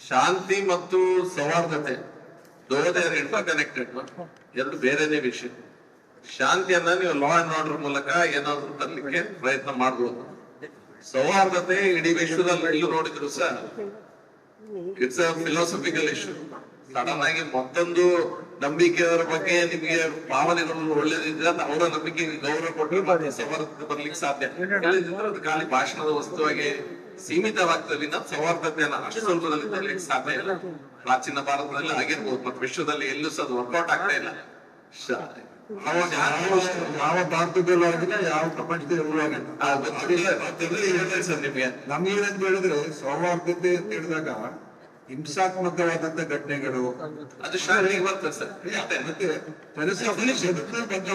ಶಾಂತಿ ಮತ್ತು ಸೌಹಾರ್ದತೆ inter connected ಎರಡು ಬೇರೆನೆ ವಿಷಯ. ಶಾಂತಿಯನ್ನ ನೀವು ಲಾ ಅಂಡ್ ಆರ್ಡರ್ ಮೂಲಕ ಏನಾದ್ರೂ ತರಲಿಕ್ಕೆ ಪ್ರಯತ್ನ ಮಾಡಬಹುದು ಸೌಹಾರ್ದತೆ ಇಡೀ ವಿಶ್ವದಲ್ಲಿ ಎಲ್ಲೂ ನೋಡಿದ್ರು sir. It's a philosophical issue sudden ಆಗಿ ಮತ್ತೊಂದು ನಂಬಿಕೆಯವರ ಬಗ್ಗೆ ನಿಮಗೆ ಭಾವನೆಗಳು ಒಳ್ಳೇದಿದ್ರೆ ಅವರ ನಂಬಿಕೆಗೆ ಗೌರವ ಕೊಟ್ಟು ಸೌಹಾರ್ದ ಸೌಹಾರ್ದತೆ ಬರ್ಲಿಕ್ಕೆ ಸಾಧ್ಯ. ಇಲ್ಲದಿದ್ರೆ ಅದು ಖಾಲಿ ಭಾಷಣದ ವಸ್ತುವಾಗಿ ಸೀಮಿತವಾಗ್ತದೆ ವಿನ ಸೌಹಾರ್ದತೆಯನ್ನ ಅಷ್ಟು ಸ್ವಲ್ಪದಲ್ಲಿ ತರಲಿಕ್ಕೆ ಸಾಧ್ಯ ಇಲ್ಲ. ಪ್ರಾಚೀನ ಭಾರತದಲ್ಲಿ ಆಗಿರ್ಬೋದು ಮತ್ತೆ ವಿಶ್ವದಲ್ಲಿ ಎಲ್ಲೂ ಸಹ ಅದು ವರ್ಕೌಟ್ ಆಗ್ತಾ ಇಲ್ಲ. ಯಾವ ಭಾರತದಲ್ಲೂ ಆಗಿಲ್ಲ ಯಾವ ಪ್ರಪಂಚದಲ್ಲೂ ಆಗಿಲ್ಲ. ಸರ್ ನಿಮ್ಗೆ. ನಮಗೇನಂತ ಹೇಳಿದ್ರೆ ಸೌಹಾರ್ದತೆ ಅಂತ ಹೇಳಿದಾಗ ಹಿಂಸಾತ್ಮಕವಾದಂತ ಘಟನೆಗಳು. ಅದು ಶಾಲೆಗೆ ಬರ್ತದೆ ಸರ್.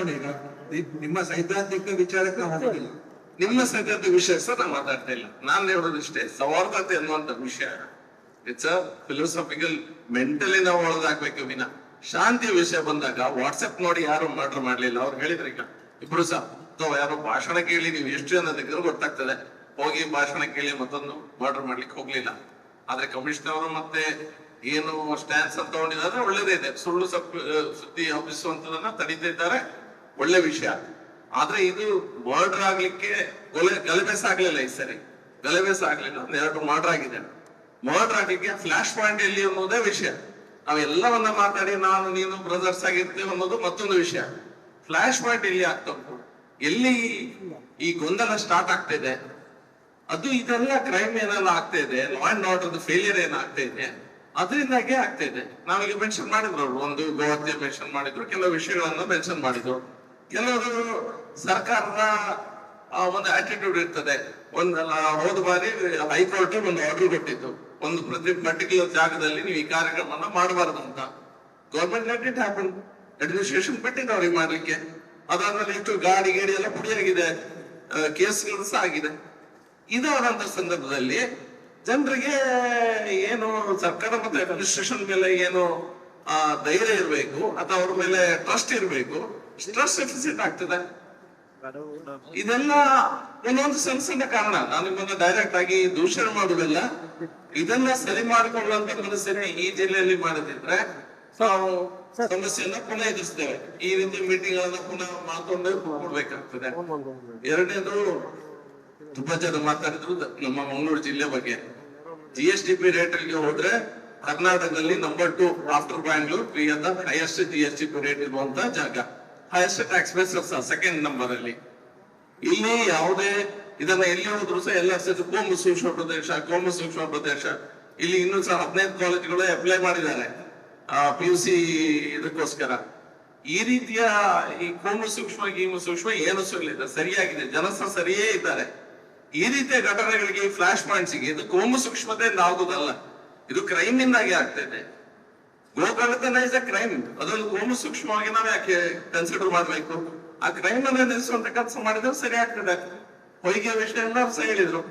ಈಗ. ನಿಮ್ಮ ಸೈದ್ಧಾಂತಿಕ ವಿಚಾರಕ್ಕೆ ನಾವು ಹೋಗಿಲ್ಲ ನಿಮ್ಮ ಸೈದ್ಧಾಂತಿಕ ವಿಷಯ ಸರ್ ನಾನು ಮಾತಾಡ್ತಾ ಇಲ್ಲ. ನಾನು ಹೇಳೋದಿಷ್ಟೇ ಸೌಹಾರ್ದತೆ ಅನ್ನುವಂತ ವಿಷಯ. ಇಟ್ಸ್ ಅ ಫಿಲೋಸಫಿಕಲ್ ಮೆಂಟಲಿ ನಾವು ಒಳಗಾಗ್ಬೇಕು ವಿನ. ಶಾಂತಿಯ ವಿಷಯ ಬಂದಾಗ ವಾಟ್ಸ್ಆಪ್ ನೋಡಿ ಯಾರು ಮರ್ಡರ್ ಮಾಡ್ಲಿಲ್ಲ. ಅವ್ರು ಹೇಳಿದ್ರು ಈಗ ಇಬ್ರು ಸಹ. ಅಥವಾ ಯಾರೋ ಭಾಷಣ ಕೇಳಿ ನೀವು ಎಷ್ಟು ಜನ ಗೊತ್ತಾಗ್ತದೆ. ಹೋಗಿ ಭಾಷಣ ಕೇಳಿ ಮತ್ತೊಂದು ಮರ್ಡರ್ ಮಾಡ್ಲಿಕ್ಕೆ ಹೋಗ್ಲಿಲ್ಲ. ಆದ್ರೆ ಕಮಿಷನರ್ ಮತ್ತೆ ಏನು ಸ್ಟ್ಯಾನ್ಸ್ ಅಂತ ತಗೊಂಡಿದ್ದಾರೆ ಒಳ್ಳೇದೇ ಇದೆ. ಸುಳ್ಳು ಸಪ್ ಸುದ್ದಿ ಹಬ್ಬಿಸುವಂತದನ್ನ ತಡೀತಾ ಇದ್ದಾರೆ. ಒಳ್ಳೆ ವಿಷಯ. ಆದ್ರೆ ಇದು ಮರ್ಡರ್ ಆಗ್ಲಿಕ್ಕೆ ಗೊಲೆ ಗಲಭೆ ಆಗ್ಲಿಲ್ಲ ಈ ಸರಿ. ಗಲಭೆ ಆಗ್ಲಿಲ್ಲ ಒಂದ್ ಎರಡು ಮರ್ಡರ್ ಆಗಿದೆ. ಮರ್ಡರ್ ಆಗ್ಲಿಕ್ಕೆ ಫ್ಲಾಶ್ ಪಾಯಿಂಟ್ ಎಲ್ಲಿ ಅನ್ನೋದೇ ವಿಷಯ. ನಾವೆಲ್ಲವನ್ನ ಮಾತಾಡಿ ನಾನು, ನೀನು ಬ್ರದರ್ಸ್ ಆಗಿರ್ತೇವೆ ಅನ್ನೋದು ಮತ್ತೊಂದು ವಿಷಯ. ಫ್ಲಾಶ್ ಪಾಯಿಂಟ್ ಎಲ್ಲಿ ಆಗ್ತಾ ಉಂಟು? ಎಲ್ಲಿ ಈ ಗೊಂದಲ ಸ್ಟಾರ್ಟ್ ಆಗ್ತಿದೆ ಅದು ಇದೆಲ್ಲ ಕ್ರೈಮ್ ಏನೆಲ್ಲ ಆಗ್ತಾ ಇದೆ? ಲಾ ಅಂಡ್ ಆರ್ಡರ್ ಫೇಲಿಯರ್ ಏನಾಗ್ತಾ ಇದೆ? ಅದರಿಂದಾಗೆ ಆಗ್ತಾ ಇದೆ. ನಾವೀಗ ಮೆನ್ಷನ್ ಮಾಡಿದ್ರು ಅವರು. ಒಂದು ಗೋಹತ್ಯೆ ಮೆನ್ಷನ್ ಮಾಡಿದ್ರು ಕೆಲವು ವಿಷಯಗಳನ್ನ ಮೆನ್ಷನ್ ಮಾಡಿದ್ರು. ಕೆಲವರು ಸರ್ಕಾರದ ಆ, ಒಂದು ಆಟಿಟ್ಯೂಡ್ ಇರ್ತದೆ. ಒಂದಲ್ಲ ಹೋದ ಬಾರಿ ಹೈಕೋರ್ಟ್ ಒಂದು ಆರ್ಡರ್ ಕೊಟ್ಟಿತ್ತು. ಒಂದು ಪ್ರತಿ ಪರ್ಟಿಕ್ಯುಲರ್ ಜಾಗದಲ್ಲಿ ನೀವು ಈ ಕಾರ್ಯಕ್ರಮವನ್ನು ಮಾಡಬಾರದು ಅಂತ. Government let it happen administration ಬಿಟ್ಟಿದ್ದು ಅವ್ರಿಗೆ ಮಾಡ್ಲಿಕ್ಕೆ ಅದಾದ್ಮೇಲೆ ಇಷ್ಟು ಗಾಡಿ ಗೇಡಿ ಎಲ್ಲ ಪುಡಿಯಾಗಿದೆ. ಕೇಸ್ಗಳು ಸಹ ಆಗಿದೆ. ಇದಾದಂತ ಸಂದರ್ಭದಲ್ಲಿ ಜನರಿಗೆ ಏನು ಸರ್ಕಾರ ಮತ್ತೆ ಅಡ್ಮಿನಿಸ್ಟ್ರೇಷನ್ ಮೇಲೆ ಏನು ಆ, ಧೈರ್ಯ ಇರಬೇಕು ಅಥವಾ ಅವ್ರ ಮೇಲೆ ಟ್ರಸ್ಟ್ ಇರಬೇಕು ಟ್ರಸ್ಟ್ ಡೆಫಿಸಿಟ್ ಆಗ್ತದೆ. ಇದೆಲ್ಲ ಒಂದೊಂದು ಸಣ್ಣ ಕಾರಣ. ನಾನು ನಿಮ್ಮನ್ನ ಡೈರೆಕ್ಟ್ ಆಗಿ ದೂಷಣೆ ಮಾಡುವುದಿಲ್ಲ. ಇದನ್ನ ಸರಿ ಮಾಡಿಕೊಳ್ಳುವಂತ ಮನಸ್ಸಿನ ಈ ಜಿಲ್ಲೆಯಲ್ಲಿ ಮಾಡದಿದ್ರೆ ನಾವು ಸಮಸ್ಯೆಯನ್ನ ಪುನಃ ಎದುರಿಸ್ತೇವೆ. ಈ ರೀತಿ ಮೀಟಿಂಗ್ ಗಳನ್ನ ಪುನಃ ಮಾಡ್ಕೊಂಡು ಕೊಡ್ಬೇಕಾಗ್ತದೆ. ಎರಡನೇದು ತುಂಬಾ ಜನ ಮಾತಾಡಿದ್ರು. ನಮ್ಮ ಮಂಗಳೂರು ಜಿಲ್ಲೆ ಬಗ್ಗೆ. G S T P rate ಅಲ್ಲಿ ಹೋದ್ರೆ ಕರ್ನಾಟಕದಲ್ಲಿ number two after Bangalore we ಅಂತ highest G S T P rate ಇರುವಂತ ಜಾಗ. Highest tax base second number ಅಲ್ಲಿ. ಇಲ್ಲಿ ಯಾವುದೇ ಇದನ್ನ ಎಲ್ಲಿ ಹೋದ್ರು ಸಹ ಎಲ್ಲ ಕೋಮು ಸೂಕ್ಷ್ಮ ಪ್ರದೇಶ ಕೋಮು ಸೂಕ್ಷ್ಮ ಪ್ರದೇಶ. ಇಲ್ಲಿ ಇನ್ನೂ ಸಹ ಹದಿನೈದು ಕಾಲೇಜುಗಳು ಅಪ್ಲೈ ಮಾಡಿದ್ದಾರೆ. ಪಿ ಯು ಸಿ ಇದಕ್ಕೋಸ್ಕರ. ಈ ರೀತಿಯ ಈ ಕೋಮು ಸೂಕ್ಷ್ಮ ಗೀಮು ಸೂಕ್ಷ್ಮ ಏನು ಇಲ್ಲ. ಸರಿಯಾಗಿದೆ. ಜನ ಸರಿಯೇ ಇದ್ದಾರೆ. ಈ ರೀತಿಯ ಘಟನೆಗಳಿಗೆ ಫ್ಲಾಶ್ ಪಾಯಿಂಟ್ಸ್ಗೆ ಇದು ಕೋಮು ಸೂಕ್ಷ್ಮತೆಯಿಂದ ಆಗುದಲ್ಲ. ಇದು ಕ್ರೈಮ್ ಇಂದಾಗಿ ಆಗ್ತಾ ಇದೆ. ಗೋಕರ್ಣ ಇಸ್ ಅ ಕ್ರೈಮ್ ಅದೊಂದು ಕೋಮು ಸೂಕ್ಷ್ಮವಾಗಿ ನಾವು ಯಾಕೆ ಕನ್ಸಿಡರ್ ಮಾಡಬೇಕು? ಆ ಕ್ರೈಮ್ ಅನ್ನ ನಿಲ್ಲಿಸುವಂತ ಕೆಲಸ ಮಾಡಿದ್ರೆ ಸರಿ ಆಗ್ತದೆ. ಹೊಯ್ಗೆ ವಿಷಯ ಎಲ್ಲರೂ ಸಹ ಹೇಳಿದ್ರು.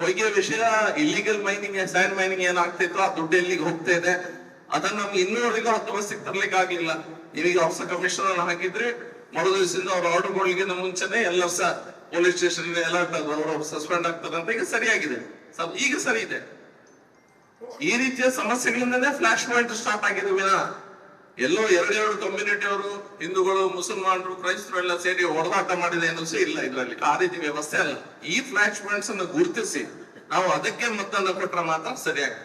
ಹೊಯ್ಗೆ ವಿಷಯ ಇಲ್ಲಿಗಲ್ ಮೈನಿಂಗ್ ಸ್ಯಾಂಡ್ ಮೈನಿಂಗ್ ಏನಾಗ್ತಿತ್ತು, ಆ ದುಡ್ಡು ಎಲ್ಲಿಗೆ ಹೋಗ್ತಾ ಇದೆ? ಅದನ್ನ ನಮ್ಗೆ ಇನ್ನೂವರೆಗೂ ಹತ್ತು ವರ್ಷಕ್ಕೆ ತರ್ಲಿಕ್ಕೆ ಆಗ್ಲಿಲ್ಲ ನೀವೀಗ ಹೊಸ ಕಮಿಷನರ್ ಹಾಕಿದ್ರೆ ಮರು ದಿವಸದಿಂದ ಅವ್ರ ಆರ್ಡರ್ಗಳಿಗೆ ಮುಂಚೆನೆ ಎಲ್ಲ ಸಹ ಪೊಲೀಸ್ ಸ್ಟೇಷನ್ ಅಲರ್ಟ್ ಅವರು ಸಸ್ಪೆಂಡ್ ಆಗ್ತಾರೆ ಅಂತ ಈಗ ಸರಿಯಾಗಿದೆ. ಈಗ ಸರಿ ಇದೆ. ಈ ರೀತಿಯ ಸಮಸ್ಯೆಗಳಿಂದನೇ ಫ್ಲಾಶ್ ಪಾಯಿಂಟ್ ಸ್ಟಾರ್ಟ್ ಆಗಿದೆ ವಿನ. ಎಲ್ಲೋ ಎರಡೆರಡು ಕಮ್ಯುನಿಟಿ ಅವರು, ಹಿಂದೂಗಳು, ಮುಸಲ್ಮಾನರು ಕ್ರೈಸ್ತರು ಎಲ್ಲ ಸೇರಿ ಹೊಡೆದಾಟ ಮಾಡಿದೆ ಎಂದು ಇಲ್ಲ ಇದರಲ್ಲಿ. ಆ ರೀತಿ ವ್ಯವಸ್ಥೆ ಅಲ್ಲ. ಈ ಫ್ಲಾಶ್ ಪಾಯಿಂಟ್ಸ್ ಅನ್ನು ಗುರುತಿಸಿ, ನಾವು ಅದಕ್ಕೆ ಮತ್ತೊಂದು ಕೊಟ್ರೆ ಮಾತ್ರ ಸರಿಯಾಗಿ